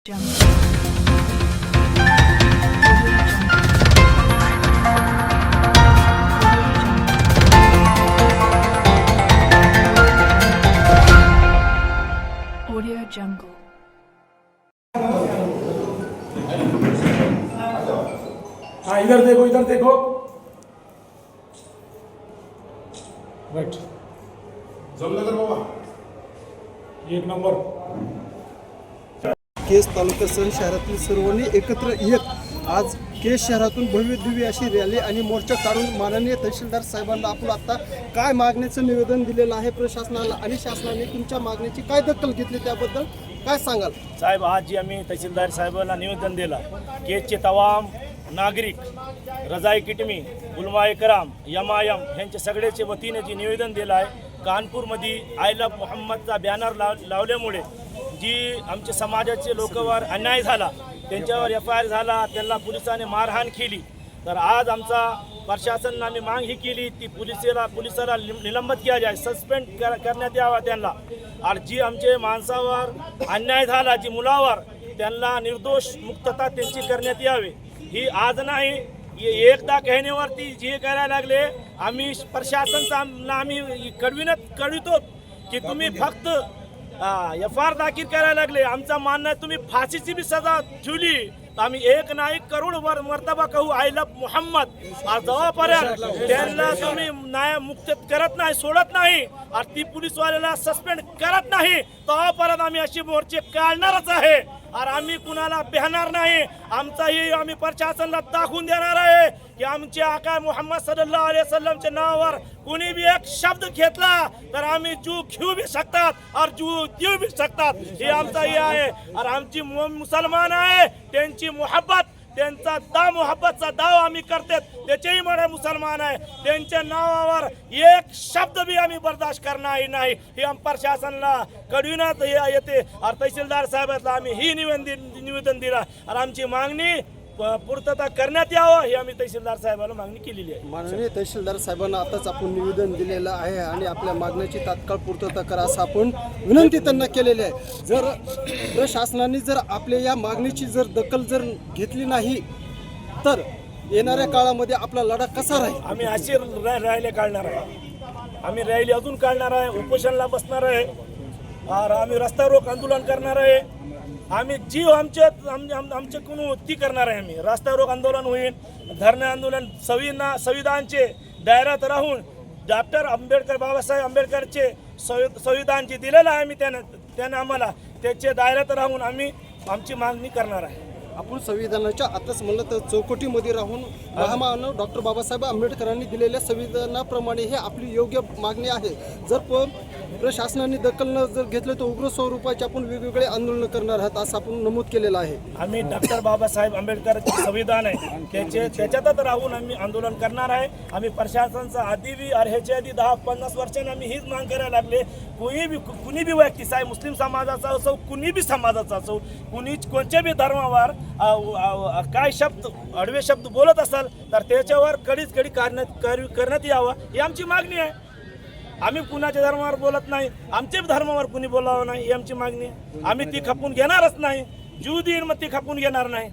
Audio Jungle. हाँ इधर देखो इधर देखो। राइट जमलं तर बाबा एक नंबर। केस तालुक्यासह शहरातील सर्वांनी एकत्र येत. आज केस शहरातून भव्य दिव्य अशी रॅली आणि मोर्चा काढून माननीय तहसीलदार साहेबांना आपण आता काय मागण्याचं निवेदन दिलेलं आहे प्रशासनाला आणि शासनाने तुमच्या मागण्याची काय दखल घेतली त्याबद्दल काय सांगाल? साहेब आज जी आम्ही तहसीलदार साहेबांना निवेदन दिलं केसचे तमाम नागरिक रजाई किटमी गुलमा एकराम यमायम यांच्या सगळ्याच्या वतीने जे निवेदन दिलं आहे कानपूरमध्ये आय लव्ह मोहम्मदचा बॅनर लाव लावल्यामुळे जी आमच्या समाजाचे लोकांवर अन्याय झाला त्यांच्यावर एफ आय आर झाला त्यांना पोलिसांनी मारहाण केली तर आज आमचा प्रशासनाने आम्ही माग ही केली ती पोलिसेला पोलिसाला निल- निलंबित केला जाय सस्पेंड कर करण्यात यावा त्यांना. आणि जी आमचे माणसावर अन्याय झाला जी मुलावर त्यांना निर्दोष मुक्तता त्यांची करण्यात यावी. ही आज नाही एकदा कहण्यावरती जे करायला लागले आम्ही प्रशासनचा आम्ही कळविण्यात कळवितो की तुम्ही फक्त एफ आर दाखल करायला लागले. आमचा मानणं आहे तुम्ही फाशीची बी सजा ठेवली. तर आम्ही एक नाही करोड वर मर्तबा कहू आय लव मोहम्मद जवळपर्यंत त्यांना तुम्ही न्याय मुक्त करत नाही सोडत नाही. आणि ती पोलीसवाल्याला सस्पेंड करत नाही. तेव्हापर्यंत आम्ही अशी मोर्चे काढणारच आहे. आणि आम्ही कुणाला बिहणार नाही? आमचाही आम्ही प्रशासनाला दाखवून देणार आहे की आमचे आका मोहम्मद सल्लल्लाहु अलैहि सल्लमच्या नावावर कुणी बी एक शब्द घेतला तर आम्ही जू घेऊ बी शकतात और जू देऊ बी शकतात. हे आमचाही आहे. और आमची मु- मुसलमान आहे त्यांची मोहब्बत त्यांचा दा मोहब्बतचा दाव आम्ही करतात त्याचेही मोठे मुसलमान आहे. त्यांच्या नावावर एक शब्द बी आम्ही बर्दाश्त करणार नाही. हे प्रशासनाला कडविण्यात हे येते. तहसीलदार साहेबांना आम्ही ही निवेदन निवेदन दिला. आणि आमची मागणी पूर्तता करण्यात यावं ही आम्ही तहसीलदार साहेबांना मागणी केलेली आहे. माननीय तहसीलदार साहेबांना आताच आपण निवेदन दिलेलं आहे आणि आपल्या मागण्याची तात्काळ पूर्तता करा असं आपण विनंती त्यांना केलेली आहे. जर प्रशासनाने जर आपल्या या मागणीची जर दखल जर घेतली नाही तर येणाऱ्या काळामध्ये आपला लढा कसा राहील? आम्ही अशी रॅली काढणार आहे. आम्ही रॅली अजून काढणार आहे उपोषणला बसणार आहे. आम्ही रस्ता रोक आंदोलन करणार आहे. आम्ही जीव आमच्या आमचे आम- आमच्या कोण ती करणार आहे आम्ही. रास्ता रोग आंदोलन होईल धरणे आंदोलन संविधान संविधानचे दायरात राहून डॉक्टर आंबेडकर बाबासाहेब आंबेडकरचे संविधान जे दिलेलं आहे आम्ही त्यानं त्यानं आम्हाला त्याचे दायरात राहून आम्ही आमची मागणी करणार आहे. आपण संविधानाच्या आताच म्हणलं तर चौकटीमध्ये राहून महामानव डॉक्टर बाबासाहेब आंबेडकरांनी दिलेल्या संविधानाप्रमाणे हे आपली योग्य मागणी आहे. जर प प्रशासनाने दखल न जर घेतलं तर उग्र स्वरूपाचे आपण वेगवेगळे आंदोलन करणार आहात असं आपण नमूद केलेलं आहे. आम्ही डॉक्टर बाबासाहेब आंबेडकर संविधान आहे. त्याचे त्याच्यातच राहून आम्ही आंदोलन करणार आहे. आम्ही प्रशासनाचा आधी बी ह्याच्या आधी दहा पन्नास वर्षांनी आम्ही हीच मांग करायला लागले. कोणी बी कुणी बी व्यक्ती साहेब मुस्लिम समाजाचा असो कुणी बी समाजाचा असो कुणी कोणत्या बी धर्मावर काय शब्द अडवे शब्द बोलत असाल तर त्याच्यावर कडीच कडी करण्यात कर- करण्यात यावं ही आमची मागणी आहे. आम्ही कुणाच्या धर्मावर बोलत नाही आमच्या धर्मावर कुणी बोलावं नाही ही आमची मागणी आम्ही ती खपून घेणारच नाही. जीव देईन मग ती खपून घेणार नाही.